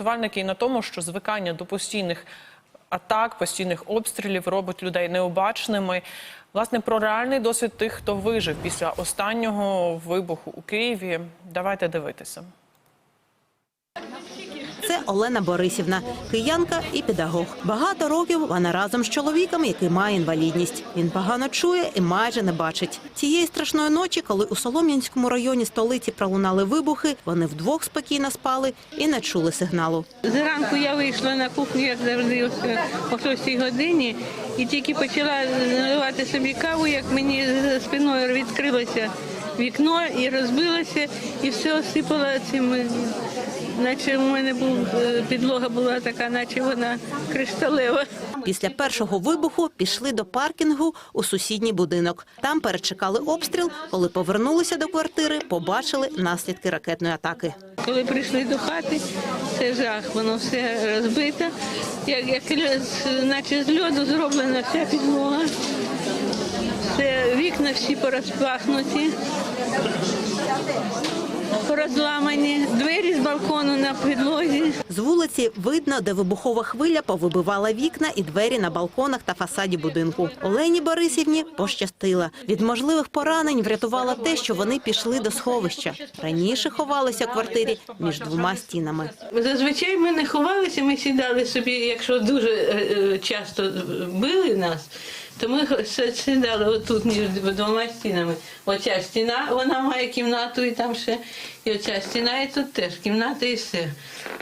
рятувальники і на тому, що звикання до постійних атак, постійних обстрілів робить людей необачними. Власне, про реальний досвід тих, хто вижив після останнього вибуху у Києві. Давайте дивитися. Олена Борисівна, киянка і педагог. Багато років вона разом з чоловіком, який має інвалідність. Він погано чує і майже не бачить. Цієї страшної ночі, коли у Солом'янському районі столиці пролунали вибухи, вони вдвох спокійно спали і не чули сигналу. Зранку я вийшла на кухню, як завжди, о 6 годині, і тільки почала наливати собі каву, як мені за спиною відкрилося вікно і розбилося, і все осипало цим. е, Наче у мене був е, підлога була така, наче вона кришталева. Після першого вибуху пішли до паркінгу у сусідній будинок. Там перечекали обстріл. Коли повернулися до квартири, побачили наслідки ракетної атаки. Коли прийшли до хати, це жах, воно все розбите, як, як наче з льоду зроблена вся підлога. Це вікна всі порозпахнуті, порозламані, двері з балкону на підлозі. З вулиці видно, де вибухова хвиля повибивала вікна і двері на балконах та фасаді будинку. Олені Борисівні пощастило. Від можливих поранень врятувало те, що вони пішли до сховища. Раніше ховалися в квартирі між двома стінами. Зазвичай ми не ховалися, ми сідали собі, якщо дуже е, е, часто били нас, то ми сідали отут між двома стінами. Оця стіна, вона має кімнату і там ще, і оця стіна, і тут теж кімната і все.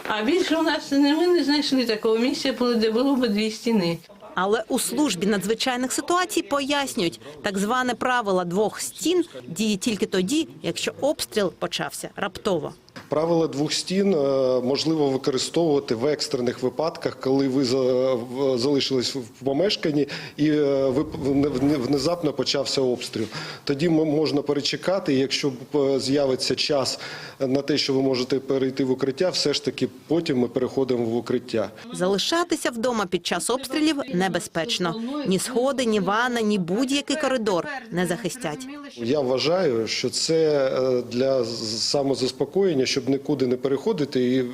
А більше у нас ми не знайшли такого місця, де було б дві стіни. Але у службі надзвичайних ситуацій пояснюють, так зване правило двох стін діє тільки тоді, якщо обстріл почався раптово. Правило двох стін е, можливо використовувати в екстрених випадках, коли ви за- залишились в помешканні і е, внезапно почався обстріл. Тоді можна перечекати. і Якщо е, з'явиться час на те, що ви можете перейти в укриття, все ж таки потім ми переходимо в укриття. Залишатися вдома під час обстрілів небезпечно. Ні сходи, ні ванна, ні будь-який коридор не захистять. Я вважаю, що це для самозаспокоєння, щоб нікуди не переходити, і е,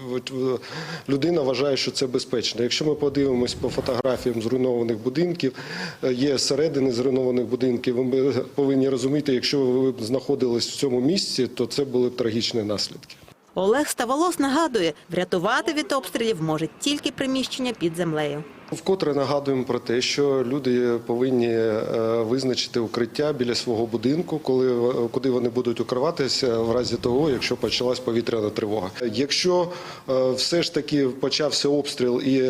людина вважає, що це безпечно. Якщо ми подивимось по фотографіям зруйнованих будинків, е, є середини зруйнованих будинків. Ми повинні розуміти, якщо ви знаходились в цьому місці, то це були б трагічні наслідки. Олег Ставолос нагадує, врятувати від обстрілів може тільки приміщення під землею. Вкотре нагадуємо про те, що люди повинні е, визначити укриття біля свого будинку, коли е, куди вони будуть укриватися в разі того, якщо почалась повітряна тривога. Якщо е, все ж таки почався обстріл і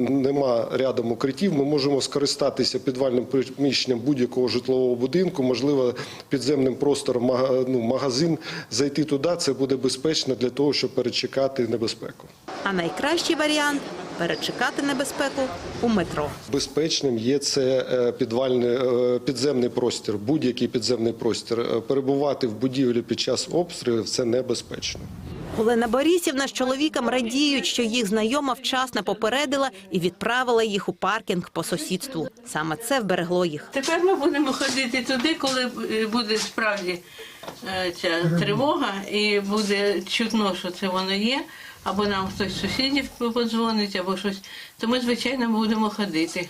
нема рядом укриттів, ми можемо скористатися підвальним приміщенням будь-якого житлового будинку, можливо, підземним простором ну, магазин, зайти туди. Це буде безпечно для того, щоб перечекати небезпеку. А найкращий варіант перечекати небезпеку у метро. Безпечним є це е, підвальний е, підземний простір, будь-який підземний простір. Е, Перебувати в будівлі під час обстрілів це небезпечно. Олена Борисівна з чоловіком радіють, що їх знайома вчасно попередила і відправила їх у паркінг по сусідству. Саме це вберегло їх. Тепер ми будемо ходити туди, коли буде справді ця тривога, і буде чутно, що це воно є, або нам хтось з сусідів подзвонить, або щось, то ми, звичайно, будемо ходити.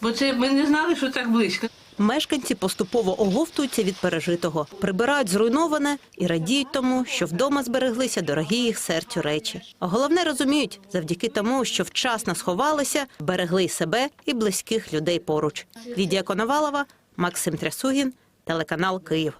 Бо це ми не знали, що так близько. Мешканці поступово оговтуються від пережитого, прибирають зруйноване і радіють тому, що вдома збереглися дорогі їх серцю речі. Головне розуміють, завдяки тому, що вчасно сховалися, берегли й себе і близьких людей поруч. Лідія Коновалова, Максим Трясугін, телеканал Київ.